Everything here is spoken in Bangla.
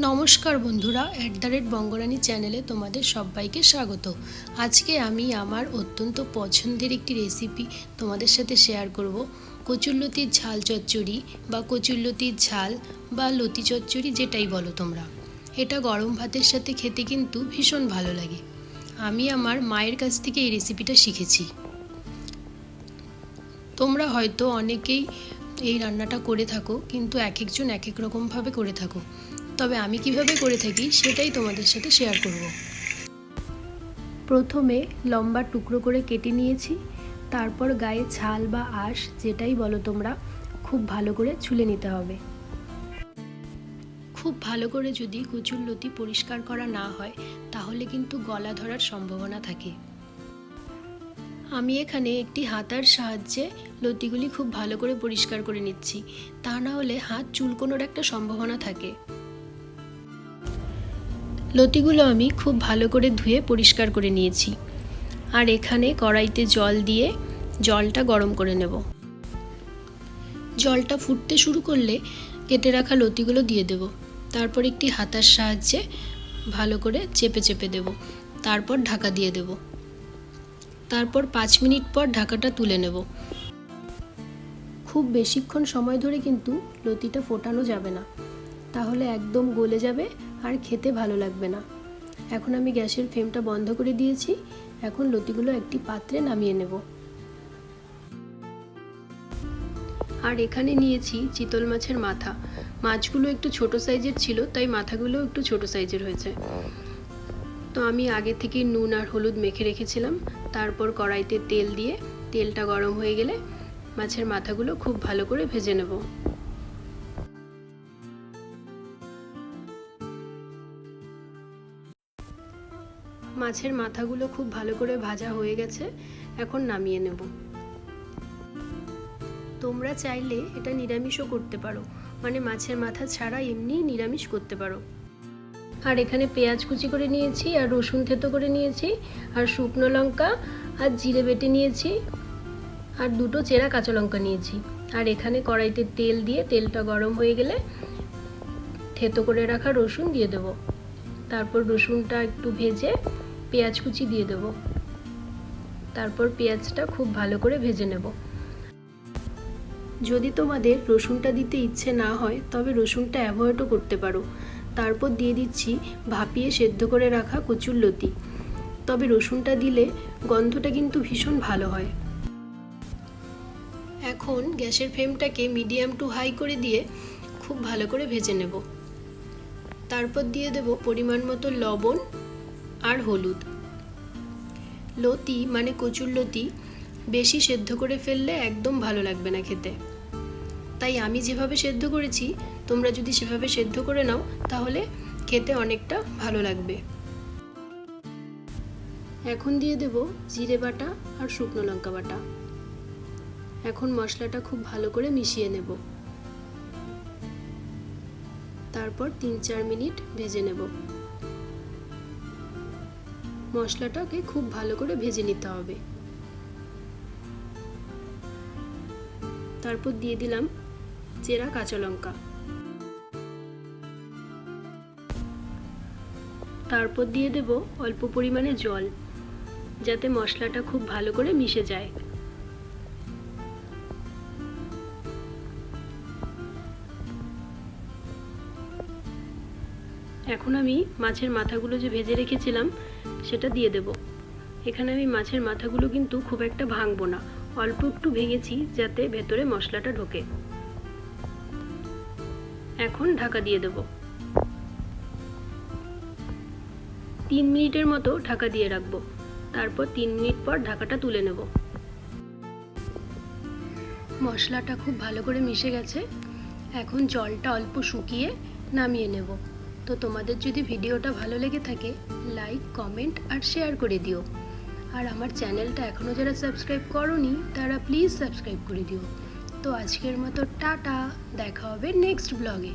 নমস্কার বন্ধুরা অ্যাট দ্য রেট বঙ্গরানী চ্যানেলে তোমাদের সবাইকে স্বাগত। আজকে আমি আমার অত্যন্ত পছন্দের একটি রেসিপি তোমাদের সাথে শেয়ার করব। কচুরলতির ঝাল চচ্চড়ি বা কচুরলতির ঝাল বা লতি চচ্চড়ি যেটাই বলো তোমরা। এটা গরম ভাতের সাথে খেতে কিন্তু ভীষণ ভালো লাগে। আমি আমার মায়ের কাছ থেকে এই রেসিপিটা শিখেছি। তোমরা হয়তো অনেকেই এই রান্নাটা করে থাকো, কিন্তু এক একজন এক এক রকমভাবে করে থাকো। তবে আমি কীভাবে করে থাকি সেটাই তোমাদের সাথে শেয়ার করব। প্রথমে লম্বা টুকরো করে কেটে নিয়েছি, তারপর গায়ে ছাল বা আঁশ যেটাই বলো তোমরা, খুব ভালো করে ছুলে নিতে হবে। খুব ভালো করে যদি কচুর লতি পরিষ্কার করা না হয়, তাহলে কিন্তু গলা ধরার সম্ভাবনা থাকে। আমি এখানে একটি হাতার সাহায্যে লতিগুলি খুব ভালো করে পরিষ্কার করে নিচ্ছি, তা না হলে হাত চুলকোনোর একটা সম্ভাবনা থাকে। লতিগুলো আমি খুব ভালো করে ধুয়ে পরিষ্কার করে নিয়েছি। আর এখানে কড়াইতে জল দিয়ে জলটা গরম করে নেব। জলটা ফুটতে শুরু করলে কেটে রাখা লতিগুলো দিয়ে দেব। তারপর একটি হাতার সাহায্যে ভালো করে চেপে চেপে দেব। তারপর ঢাকা দিয়ে দেব। তারপর পাঁচ মিনিট পর ঢাকাটা তুলে নেব। খুব বেশিক্ষণ সময় ধরে কিন্তু লতিটা ফোটানো যাবে না। তাহলে একদম গলে যাবে আর খেতে ভালো লাগবে না। এখন আমি গ্যাসের ফ্লেমটা বন্ধ করে দিয়েছি। এখন লতিগুলো একটি পাত্রে নামিয়ে নেব। আর এখানে নিয়েছি চিতল মাছের মাথা। মাছগুলো একটু ছোট সাইজের ছিল, তাই মাথাগুলো একটু ছোট সাইজের হয়েছে। তো আমি আগে থেকে নুন আর হলুদ মেখে রেখেছিলাম। তারপর কড়াইতে তেল দিয়ে তেলটা গরম হয়ে গেলে মাছের মাথাগুলো খুব ভালো করে ভেজে নেব। মাছের মাথাগুলো খুব ভালো করে ভাজা হয়ে গেছে, এখন নামিয়ে নেব। তোমরা চাইলে এটা নিরামিষও করতে পারো মানে মাছের মাথা ছাড়া এমনি নিরামিষ করতে পারো। আর এখানে পেঁয়াজ কুচি করে নিয়েছি, আর রসুন থেতো করে নিয়েছি, আর শুকনো লঙ্কা, আর জিরে বেটে নিয়েছি, আর দুটো চেরা কাঁচা লঙ্কা নিয়েছি। আর এখানে কড়াইতে তেল দিয়ে তেলটা গরম হয়ে গেলে থেতো করে রাখা রসুন দিয়ে দেব। তারপর রসুনটা একটু ভেজে পেঁয়াজ কুচি দিয়ে দেব। তারপর পেঁয়াজটা খুব ভালো করে ভেজে নেব। যদি তোমাদের রসুনটা দিতে ইচ্ছে না হয়, তবে রসুনটা অ্যাভয়েডও করতে পারো। তারপর দিয়ে দিচ্ছি ভাপিয়ে সেদ্ধ করে রাখা কচুর লতি। তবে রসুনটা দিলে গন্ধটা কিন্তু ভীষণ ভালো হয়। এখন গ্যাসের ফ্লেমটাকে মিডিয়াম টু হাই করে দিয়ে খুব ভালো করে ভেজে নেব। তারপর দিয়ে দেব পরিমাণ মতো লবণ আর হলুদ। লতি মানে কচুর লতি বেশি সেদ্ধ করে ফেললে একদম ভালো লাগবে না খেতে। তাই আমি যেভাবে সেদ্ধ করেছি, তোমরা যদি সেভাবে সেদ্ধ করে নাও, তাহলে খেতে অনেকটা ভালো লাগবে। এখন দিয়ে দেব জিরে বাটা আর শুকনো লঙ্কা বাটা। এখন মশলাটা খুব ভালো করে মিশিয়ে নেব। তারপর তিন চার মিনিট ভেজে নেব। মশলাটাকে খুব ভালো করে ভেজে নিতে হবে। তারপর দিয়ে দিলাম চেরা কাঁচা লঙ্কা। তারপর দিয়ে দেব অল্প পরিমাণে জল, যাতে মশলাটা খুব ভালো করে মিশে যায়। এখন আমি মাছের মাথাগুলো যে ভেজে রেখেছিলাম, সেটা দিয়ে দেব। এখানে আমি মাছের মাথাগুলো কিন্তু খুব একটা ভাঙবো না। অল্প একটু ভেঙেছি যাতে ভেতরে মশলাটা ঢোকে। এখন ঢাকা দিয়ে দেব। তিন মিনিটের মতো ঢাকা দিয়ে রাখব। তারপর তিন মিনিট পর ঢাকাটা তুলে নেব। মশলাটা খুব ভালো করে মিশে গেছে। এখন জলটা অল্প শুকিয়ে নামিয়ে নেব। তো তোমাদের যদি ভিডিওটা ভালো লেগে থাকে লাইক কমেন্ট আর শেয়ার করে দিও। আর আমার চ্যানেলটা এখনও যারা সাবস্ক্রাইব করনি, তারা প্লিজ সাবস্ক্রাইব করে দিও। তো আজকের মতো টাটা, দেখা হবে নেক্সট ব্লগে